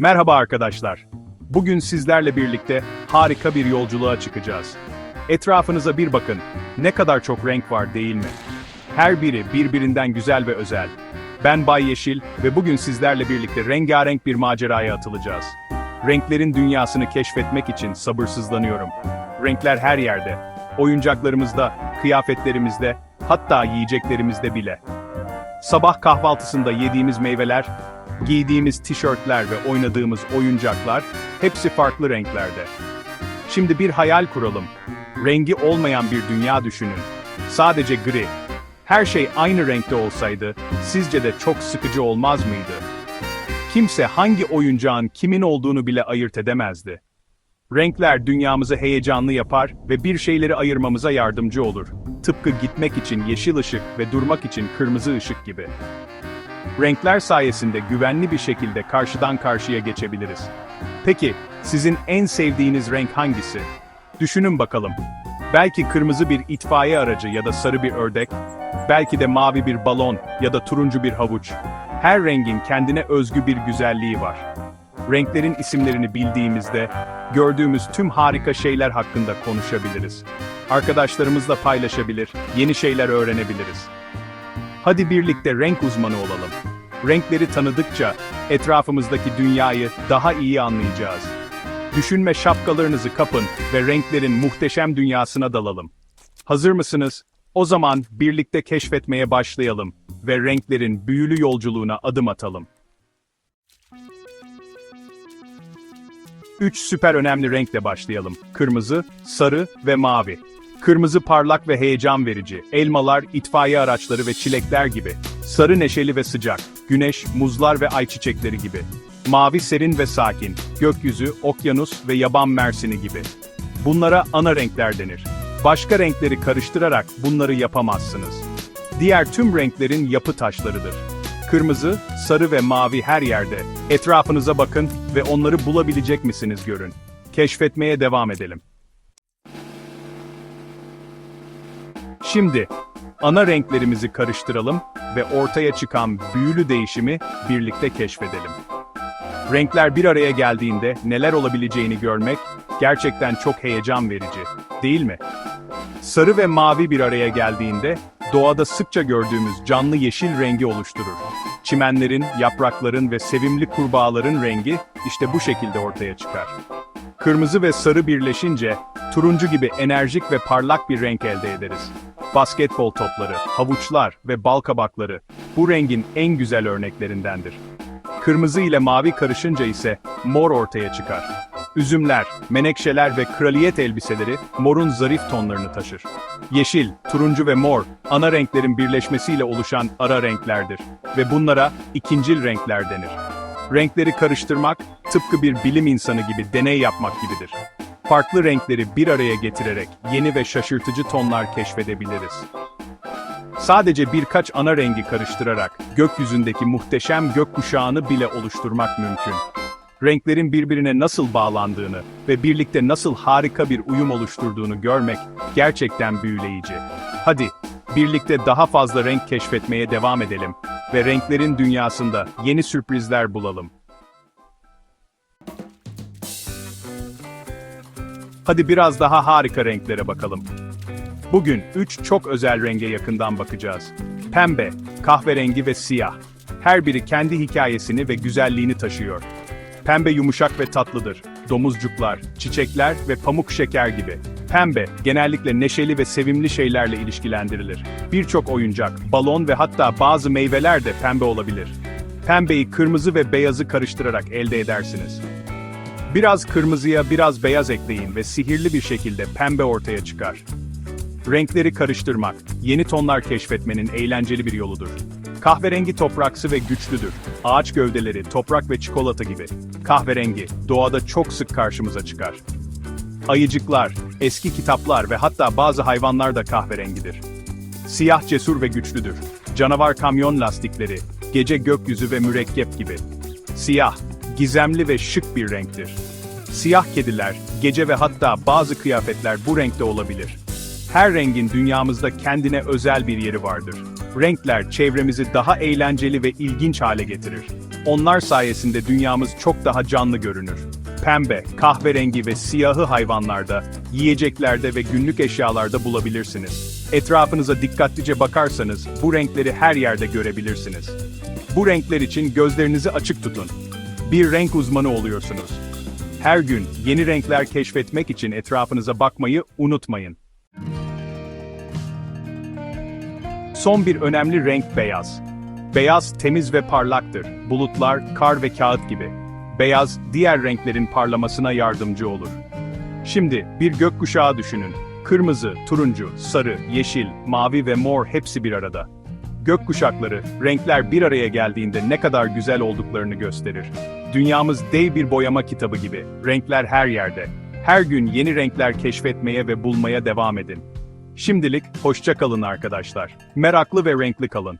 Merhaba arkadaşlar. Bugün sizlerle birlikte harika bir yolculuğa çıkacağız. Etrafınıza bir bakın. Ne kadar çok renk var değil mi? Her biri birbirinden güzel ve özel. Ben Bay Yeşil ve bugün sizlerle birlikte rengarenk bir maceraya atılacağız. Renklerin dünyasını keşfetmek için sabırsızlanıyorum. Renkler her yerde. Oyuncaklarımızda, kıyafetlerimizde, hatta yiyeceklerimizde bile. Sabah kahvaltısında yediğimiz meyveler, giydiğimiz tişörtler ve oynadığımız oyuncaklar hepsi farklı renklerde. Şimdi bir hayal kuralım. Rengi olmayan bir dünya düşünün. Sadece gri. Her şey aynı renkte olsaydı, sizce de çok sıkıcı olmaz mıydı? Kimse hangi oyuncağın kimin olduğunu bile ayırt edemezdi. Renkler dünyamızı heyecanlı yapar ve bir şeyleri ayırmamıza yardımcı olur. Tıpkı gitmek için yeşil ışık ve durmak için kırmızı ışık gibi. Renkler sayesinde güvenli bir şekilde karşıdan karşıya geçebiliriz. Peki, sizin en sevdiğiniz renk hangisi? Düşünün bakalım. Belki kırmızı bir itfaiye aracı ya da sarı bir ördek, belki de mavi bir balon ya da turuncu bir havuç. Her rengin kendine özgü bir güzelliği var. Renklerin isimlerini bildiğimizde, gördüğümüz tüm harika şeyler hakkında konuşabiliriz. Arkadaşlarımızla paylaşabilir, yeni şeyler öğrenebiliriz. Hadi birlikte renk uzmanı olalım. Renkleri tanıdıkça etrafımızdaki dünyayı daha iyi anlayacağız. Düşünme şapkalarınızı kapın ve renklerin muhteşem dünyasına dalalım. Hazır mısınız? O zaman birlikte keşfetmeye başlayalım ve renklerin büyülü yolculuğuna adım atalım. 3 süper önemli renkle başlayalım. Kırmızı, sarı ve mavi. Kırmızı parlak ve heyecan verici, elmalar, itfaiye araçları ve çilekler gibi. Sarı neşeli ve sıcak, güneş, muzlar ve ayçiçekleri gibi. Mavi serin ve sakin, gökyüzü, okyanus ve yaban mersini gibi. Bunlara ana renkler denir. Başka renkleri karıştırarak bunları yapamazsınız. Diğer tüm renklerin yapı taşlarıdır. Kırmızı, sarı ve mavi her yerde. Etrafınıza bakın ve onları bulabilecek misiniz görün. Keşfetmeye devam edelim. Şimdi, ana renklerimizi karıştıralım ve ortaya çıkan büyülü değişimi birlikte keşfedelim. Renkler bir araya geldiğinde neler olabileceğini görmek gerçekten çok heyecan verici, değil mi? Sarı ve mavi bir araya geldiğinde doğada sıkça gördüğümüz canlı yeşil rengi oluşturur. Çimenlerin, yaprakların ve sevimli kurbağaların rengi işte bu şekilde ortaya çıkar. Kırmızı ve sarı birleşince turuncu gibi enerjik ve parlak bir renk elde ederiz. Basketbol topları, havuçlar ve bal kabakları bu rengin en güzel örneklerindendir. Kırmızı ile mavi karışınca ise mor ortaya çıkar. Üzümler, menekşeler ve kraliyet elbiseleri morun zarif tonlarını taşır. Yeşil, turuncu ve mor, ana renklerin birleşmesiyle oluşan ara renklerdir ve bunlara ikincil renkler denir. Renkleri karıştırmak, tıpkı bir bilim insanı gibi deney yapmak gibidir. Farklı renkleri bir araya getirerek yeni ve şaşırtıcı tonlar keşfedebiliriz. Sadece birkaç ana rengi karıştırarak gökyüzündeki muhteşem gökkuşağını bile oluşturmak mümkün. Renklerin birbirine nasıl bağlandığını ve birlikte nasıl harika bir uyum oluşturduğunu görmek gerçekten büyüleyici. Hadi, birlikte daha fazla renk keşfetmeye devam edelim ve renklerin dünyasında yeni sürprizler bulalım. Hadi biraz daha harika renklere bakalım. Bugün 3 çok özel renge yakından bakacağız. Pembe, kahverengi ve siyah. Her biri kendi hikayesini ve güzelliğini taşıyor. Pembe yumuşak ve tatlıdır. Domuzcuklar, çiçekler ve pamuk şeker gibi. Pembe, genellikle neşeli ve sevimli şeylerle ilişkilendirilir. Birçok oyuncak, balon ve hatta bazı meyveler de pembe olabilir. Pembeyi kırmızı ve beyazı karıştırarak elde edersiniz. Biraz kırmızıya biraz beyaz ekleyin ve sihirli bir şekilde pembe ortaya çıkar. Renkleri karıştırmak, yeni tonlar keşfetmenin eğlenceli bir yoludur. Kahverengi topraksı ve güçlüdür. Ağaç gövdeleri, toprak ve çikolata gibi. Kahverengi, doğada çok sık karşımıza çıkar. Ayıcıklar, eski kitaplar ve hatta bazı hayvanlar da kahverengidir. Siyah cesur ve güçlüdür. Canavar kamyon lastikleri, gece gökyüzü ve mürekkep gibi. Siyah, gizemli ve şık bir renktir. Siyah kediler, gece ve hatta bazı kıyafetler bu renkte olabilir. Her rengin dünyamızda kendine özel bir yeri vardır. Renkler çevremizi daha eğlenceli ve ilginç hale getirir. Onlar sayesinde dünyamız çok daha canlı görünür. Pembe, kahverengi ve siyahı hayvanlarda, yiyeceklerde ve günlük eşyalarda bulabilirsiniz. Etrafınıza dikkatlice bakarsanız bu renkleri her yerde görebilirsiniz. Bu renkler için gözlerinizi açık tutun. Bir renk uzmanı oluyorsunuz. Her gün yeni renkler keşfetmek için etrafınıza bakmayı unutmayın. Son bir önemli renk beyaz. Beyaz temiz ve parlaktır. Bulutlar, kar ve kağıt gibi. Beyaz diğer renklerin parlamasına yardımcı olur. Şimdi bir gökkuşağı düşünün. Kırmızı, turuncu, sarı, yeşil, mavi ve mor hepsi bir arada. Gökkuşakları, renkler bir araya geldiğinde ne kadar güzel olduklarını gösterir. Dünyamız dev bir boyama kitabı gibi. Renkler her yerde. Her gün yeni renkler keşfetmeye ve bulmaya devam edin. Şimdilik hoşça kalın arkadaşlar. Meraklı ve renkli kalın.